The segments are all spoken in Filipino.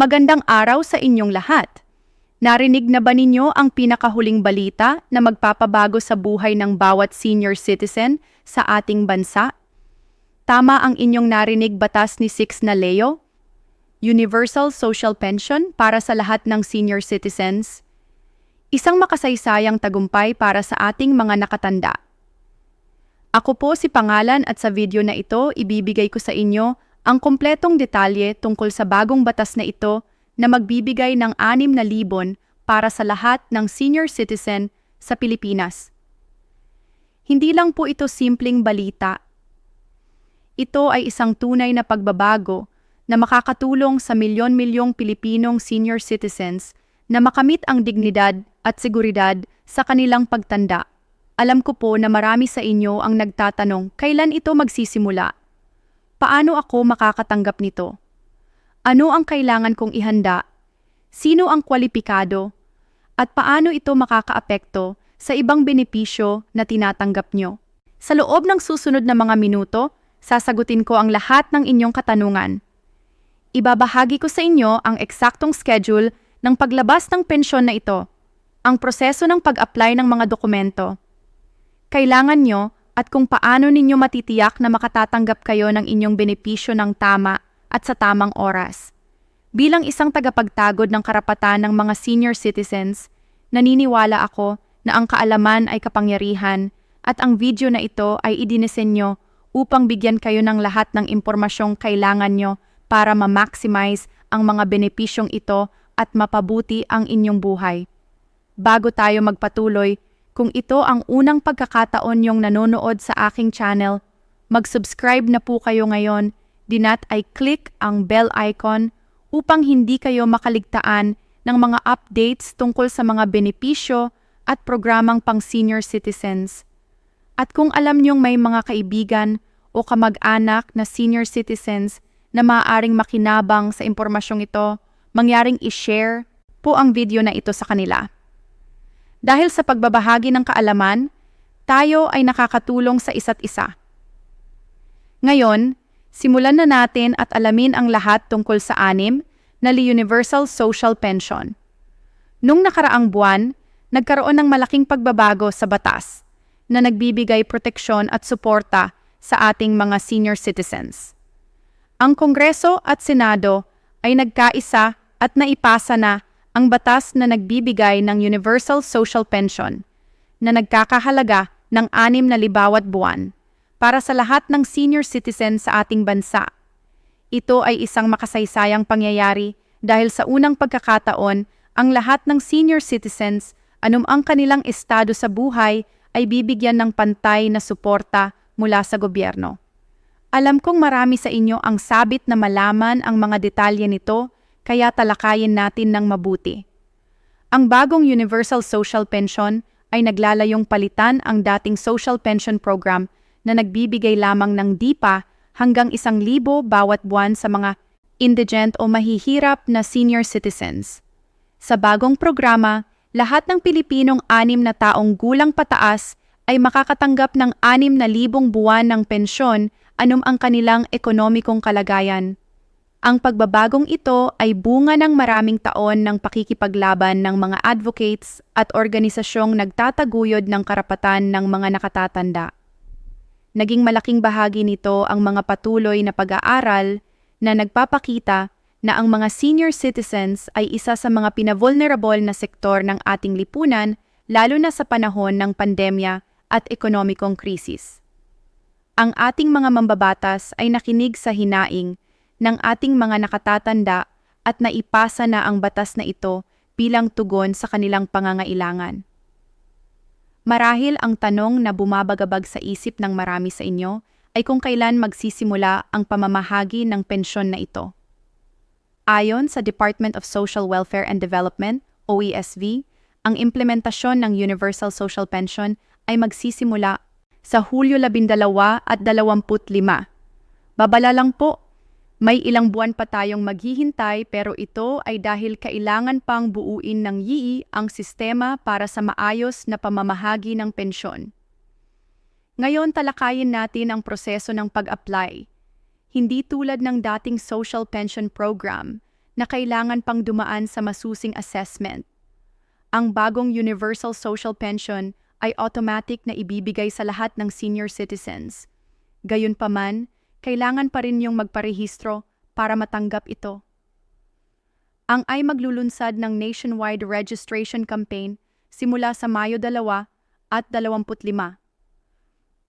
Magandang araw sa inyong lahat. Narinig na ba ninyo ang pinakahuling balita na magpapabago sa buhay ng bawat senior citizen sa ating bansa? Tama ang inyong narinig batas ni Six na Leo? Universal Social Pension para sa lahat ng senior citizens. Isang makasaysayang tagumpay para sa ating mga nakatanda. Ako po si Pangalan at sa video na ito ibibigay ko sa inyo ang kompletong detalye tungkol sa bagong batas na ito na magbibigay ng 6,000 para sa lahat ng senior citizen sa Pilipinas. Hindi lang po ito simpleng balita. Ito ay isang tunay na pagbabago na makakatulong sa milyon-milyong Pilipinong senior citizens na makamit ang dignidad at seguridad sa kanilang pagtanda. Alam ko po na marami sa inyo ang nagtatanong kailan ito magsisimula. Paano ako makakatanggap nito? Ano ang kailangan kong ihanda? Sino ang kwalipikado? At paano ito makakaapekto sa ibang benepisyo na tinatanggap nyo? Sa loob ng susunod na mga minuto, sasagutin ko ang lahat ng inyong katanungan. Ibabahagi ko sa inyo ang eksaktong schedule ng paglabas ng pensyon na ito, ang proseso ng pag-apply ng mga dokumento. Kailangan nyo at kung paano ninyo matitiyak na makatatanggap kayo ng inyong benepisyo ng tama at sa tamang oras. Bilang isang tagapagtagod ng karapatan ng mga senior citizens, naniniwala ako na ang kaalaman ay kapangyarihan at ang video na ito ay idinisenyo upang bigyan kayo ng lahat ng impormasyong kailangan nyo para ma-maximize ang mga benepisyong ito at mapabuti ang inyong buhay. Bago tayo magpatuloy, kung ito ang unang pagkakataon yung nanonood sa aking channel, mag-subscribe na po kayo ngayon, dinat ay click ang bell icon upang hindi kayo makaligtaan ng mga updates tungkol sa mga benepisyo at programang pang senior citizens. At kung alam niyong may mga kaibigan o kamag-anak na senior citizens na maaaring makinabang sa impormasyong ito, mangyaring i-share po ang video na ito sa kanila. Dahil sa pagbabahagi ng kaalaman, tayo ay nakakatulong sa isa't isa. Ngayon, simulan na natin at alamin ang lahat tungkol sa anim na Universal Social Pension. Nung nakaraang buwan, nagkaroon ng malaking pagbabago sa batas na nagbibigay proteksyon at suporta sa ating mga senior citizens. Ang Kongreso at Senado ay nagkaisa at naipasa na ang batas na nagbibigay ng Universal Social Pension na nagkakahalaga ng anim na libawat buwan para sa lahat ng senior citizen sa ating bansa. Ito ay isang makasaysayang pangyayari dahil sa unang pagkakataon, ang lahat ng senior citizens, anum ang kanilang estado sa buhay, ay bibigyan ng pantay na suporta mula sa gobyerno. Alam kong marami sa inyo ang sabit na malaman ang mga detalye nito kaya talakayin natin ng mabuti. Ang bagong Universal Social Pension ay naglalayong palitan ang dating Social Pension Program na nagbibigay lamang ng DIPA hanggang isang libo bawat buwan sa mga indigent o mahihirap na senior citizens. Sa bagong programa, lahat ng Pilipinong anim na taong gulang pataas ay makakatanggap ng anim na libong buwan ng pensyon anum ang kanilang ekonomikong kalagayan. Ang pagbabagong ito ay bunga ng maraming taon ng pakikipaglaban ng mga advocates at organisasyong nagtataguyod ng karapatan ng mga nakatatanda. Naging malaking bahagi nito ang mga patuloy na pag-aaral na nagpapakita na ang mga senior citizens ay isa sa mga pinavulnerable na sektor ng ating lipunan lalo na sa panahon ng pandemya at ekonomikong krisis. Ang ating mga mambabatas ay nakinig sa hinaing ng ating mga nakatatanda at naipasa na ang batas na ito bilang tugon sa kanilang pangangailangan. Marahil ang tanong na bumabagabag sa isip ng marami sa inyo ay kung kailan magsisimula ang pamamahagi ng pensyon na ito. Ayon sa Department of Social Welfare and Development, OESV, ang implementasyon ng Universal Social Pension ay magsisimula sa Hulyo 12 at 25. Babala lang po may ilang buwan pa tayong maghihintay pero ito ay dahil kailangan pang buuin ng YII ang sistema para sa maayos na pamamahagi ng pensyon. Ngayon talakayin natin ang proseso ng pag-apply. Hindi tulad ng dating social pension program na kailangan pang dumaan sa masusing assessment. Ang bagong Universal Social Pension ay automatic na ibibigay sa lahat ng senior citizens. Gayunpaman, kailangan pa rin yung magparehistro para matanggap ito. Ang ay maglulunsad ng nationwide registration campaign simula sa Mayo 2 at 25.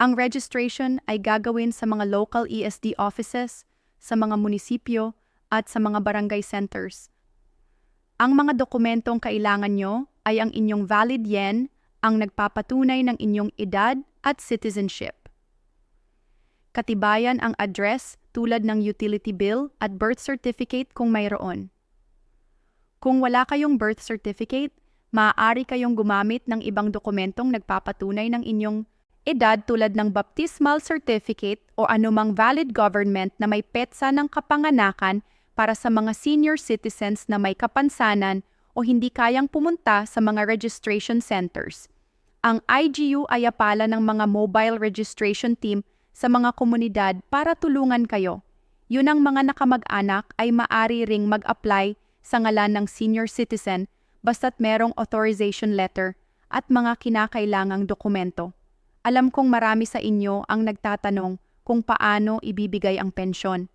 Ang registration ay gagawin sa mga local ESD offices, sa mga munisipyo at sa mga barangay centers. Ang mga dokumentong kailangan nyo ay ang inyong valid yen, ang nagpapatunay ng inyong edad at citizenship. Katibayan ang address tulad ng utility bill at birth certificate kung mayroon. Kung wala kayong birth certificate, maaari kayong gumamit ng ibang dokumentong nagpapatunay ng inyong edad tulad ng baptismal certificate o anumang valid government na may petsa ng kapanganakan para sa mga senior citizens na may kapansanan o hindi kayang pumunta sa mga registration centers. Ang IGU ay apala ng mga mobile registration team sa mga komunidad para tulungan kayo. Yun ang mga nakamag-anak ay maari ring mag-apply sa ngalan ng senior citizen basta't merong authorization letter at mga kinakailangang dokumento. Alam kong marami sa inyo ang nagtatanong kung paano ibibigay ang pensyon.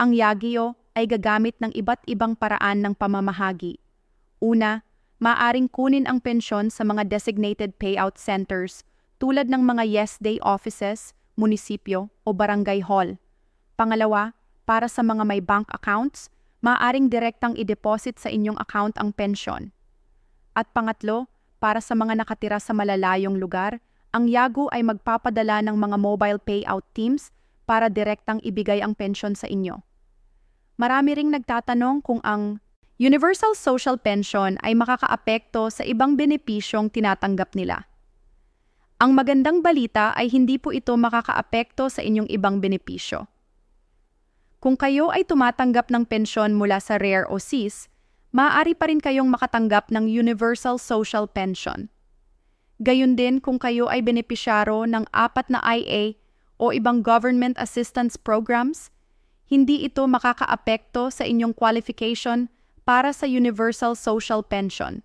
Ang Yagio ay gagamit ng iba't ibang paraan ng pamamahagi. Una, maaring kunin ang pensyon sa mga designated payout centers tulad ng mga Yes Day offices, munisipyo o barangay hall. Pangalawa, para sa mga may bank accounts, maaaring direktang i-deposit sa inyong account ang pensyon. At pangatlo, para sa mga nakatira sa malalayong lugar, ang Yago ay magpapadala ng mga mobile payout teams para direktang ibigay ang pensyon sa inyo. Marami ring nagtatanong kung ang Universal Social Pension ay makakaapekto sa ibang benepisyong tinatanggap nila. Ang magandang balita ay hindi po ito makakaapekto sa inyong ibang benepisyo. Kung kayo ay tumatanggap ng pensyon mula sa RARE o CIS, maaari pa rin kayong makatanggap ng Universal Social Pension. Gayun din kung kayo ay benepisyaro ng apat na IA o ibang government assistance programs, hindi ito makakaapekto sa inyong qualification para sa Universal Social Pension.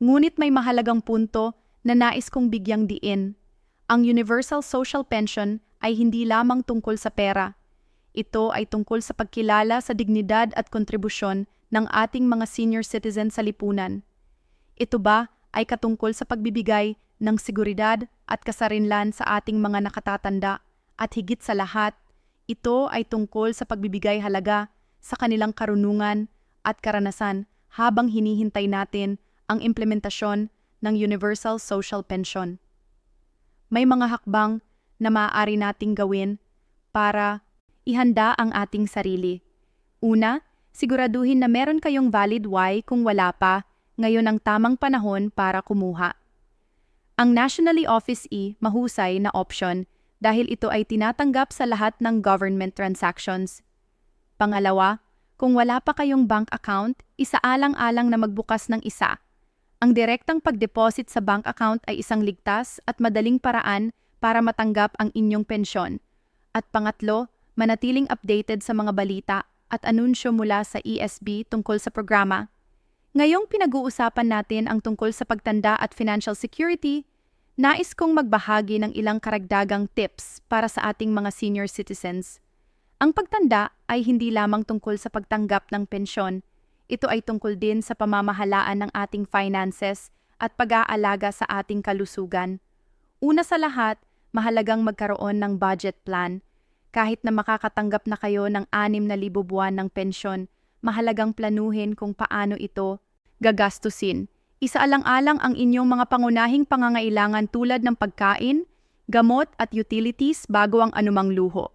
Ngunit may mahalagang punto na nais kong bigyang diin. Ang Universal Social Pension ay hindi lamang tungkol sa pera. Ito ay tungkol sa pagkilala sa dignidad at kontribusyon ng ating mga senior citizen sa lipunan. Ito ba ay katungkol sa pagbibigay ng seguridad at kasarinlan sa ating mga nakatatanda at higit sa lahat, ito ay tungkol sa pagbibigay halaga sa kanilang karunungan at karanasan habang hinihintay natin ang implementasyon ng Universal Social Pension. May mga hakbang na maaari nating gawin para ihanda ang ating sarili. Una, siguraduhin na meron kayong valid Y kung wala pa ngayon ang tamang panahon para kumuha. Ang Nationally Office E mahusay na option dahil ito ay tinatanggap sa lahat ng government transactions. Pangalawa, kung wala pa kayong bank account, isaalang-alang na magbukas ng isa. Ang direktang pagdeposit sa bank account ay isang ligtas at madaling paraan para matanggap ang inyong pensyon. At pangatlo, manatiling updated sa mga balita at anunsyo mula sa ESB tungkol sa programa Ngayong pinag-uusapan natin ang tungkol sa pagtanda at financial security, nais kong magbahagi ng ilang karagdagang tips para sa ating mga senior citizens. Ang pagtanda ay hindi lamang tungkol sa pagtanggap ng pensyon. Ito ay tungkol din sa pamamahalaan ng ating finances at pag-aalaga sa ating kalusugan. Una sa lahat, mahalagang magkaroon ng budget plan. Kahit na makakatanggap na kayo ng 6,000 buwan ng pensyon, mahalagang planuhin kung paano ito gagastusin. Isaalang-alang ang inyong mga pangunahing pangangailangan tulad ng pagkain, gamot at utilities bago ang anumang luho.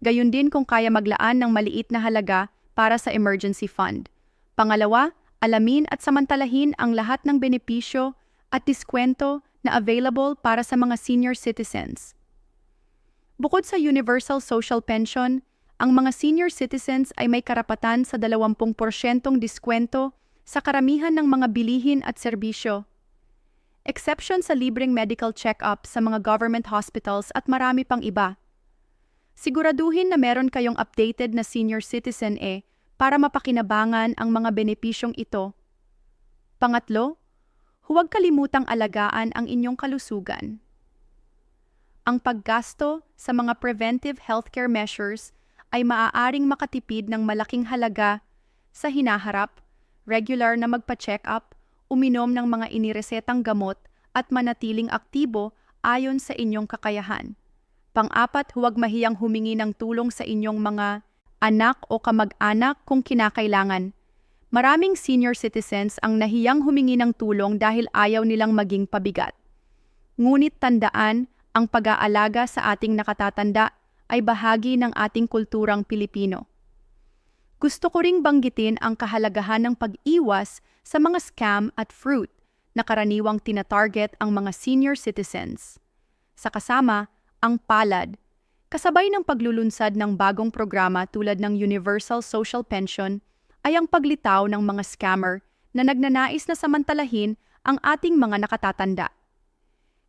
Gayun din kung kaya maglaan ng maliit na halaga para sa emergency fund. Pangalawa, alamin at samantalahin ang lahat ng benepisyo at diskwento na available para sa mga senior citizens. Bukod sa Universal Social Pension, ang mga senior citizens ay may karapatan sa 20% diskwento sa karamihan ng mga bilihin at serbisyo. Exception sa libreng medical check-up sa mga government hospitals at marami pang iba. Siguraduhin na meron kayong updated na senior citizen E para mapakinabangan ang mga benepisyong ito. Pangatlo, huwag kalimutang alagaan ang inyong kalusugan. Ang paggasto sa mga preventive healthcare measures ay maaaring makatipid ng malaking halaga sa hinaharap, regular na magpa-check up, uminom ng mga iniresetang gamot at manatiling aktibo ayon sa inyong kakayahan. Pang-apat, huwag mahiyang humingi ng tulong sa inyong mga anak o kamag-anak kung kinakailangan. Maraming senior citizens ang nahiyang humingi ng tulong dahil ayaw nilang maging pabigat. Ngunit tandaan, ang pag-aalaga sa ating nakatatanda ay bahagi ng ating kulturang Pilipino. Gusto ko ring banggitin ang kahalagahan ng pag-iwas sa mga scam at fruit na karaniwang tinatarget ang mga senior citizens. Sa kasama, ang palad, kasabay ng paglulunsad ng bagong programa tulad ng Universal Social Pension ay ang paglitaw ng mga scammer na nagnanais na samantalahin ang ating mga nakatatanda.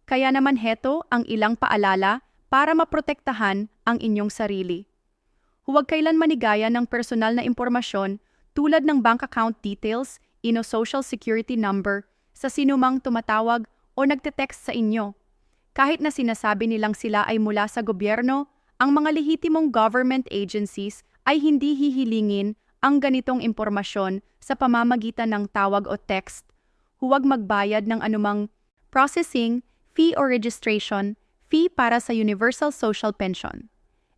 Kaya naman heto ang ilang paalala para maprotektahan ang inyong sarili. Huwag kailan manigaya ng personal na impormasyon tulad ng bank account details, ino social security number sa sinumang tumatawag o nagte-text sa inyo. Kahit na sinasabi nilang sila ay mula sa gobyerno, ang mga lehitimong government agencies ay hindi hihilingin ang ganitong impormasyon sa pamamagitan ng tawag o text. Huwag magbayad ng anumang processing, fee or registration, fee para sa Universal Social Pension.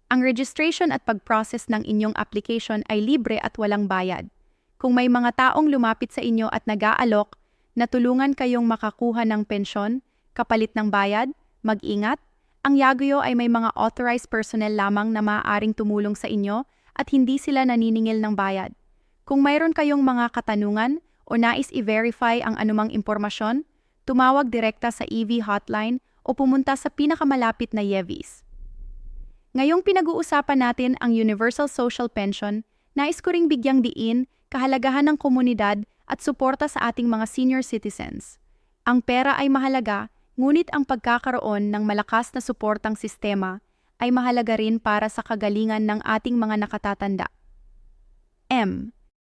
Ang registration at pag-process ng inyong application ay libre at walang bayad. Kung may mga taong lumapit sa inyo at nag-aalok, na tulungan kayong makakuha ng pensyon, kapalit ng bayad, mag-ingat, ang Yaguyo ay may mga authorized personnel lamang na maaaring tumulong sa inyo at hindi sila naniningil ng bayad. Kung mayroon kayong mga katanungan o nais i-verify ang anumang impormasyon, tumawag direkta sa EV hotline o pumunta sa pinakamalapit na Yevis. Ngayong pinag-uusapan natin ang Universal Social Pension, nais ko ring bigyang diin kahalagahan ng komunidad at suporta sa ating mga senior citizens. Ang pera ay mahalaga, ngunit ang pagkakaroon ng malakas na suportang sistema ay mahalaga rin para sa kagalingan ng ating mga nakatatanda. M.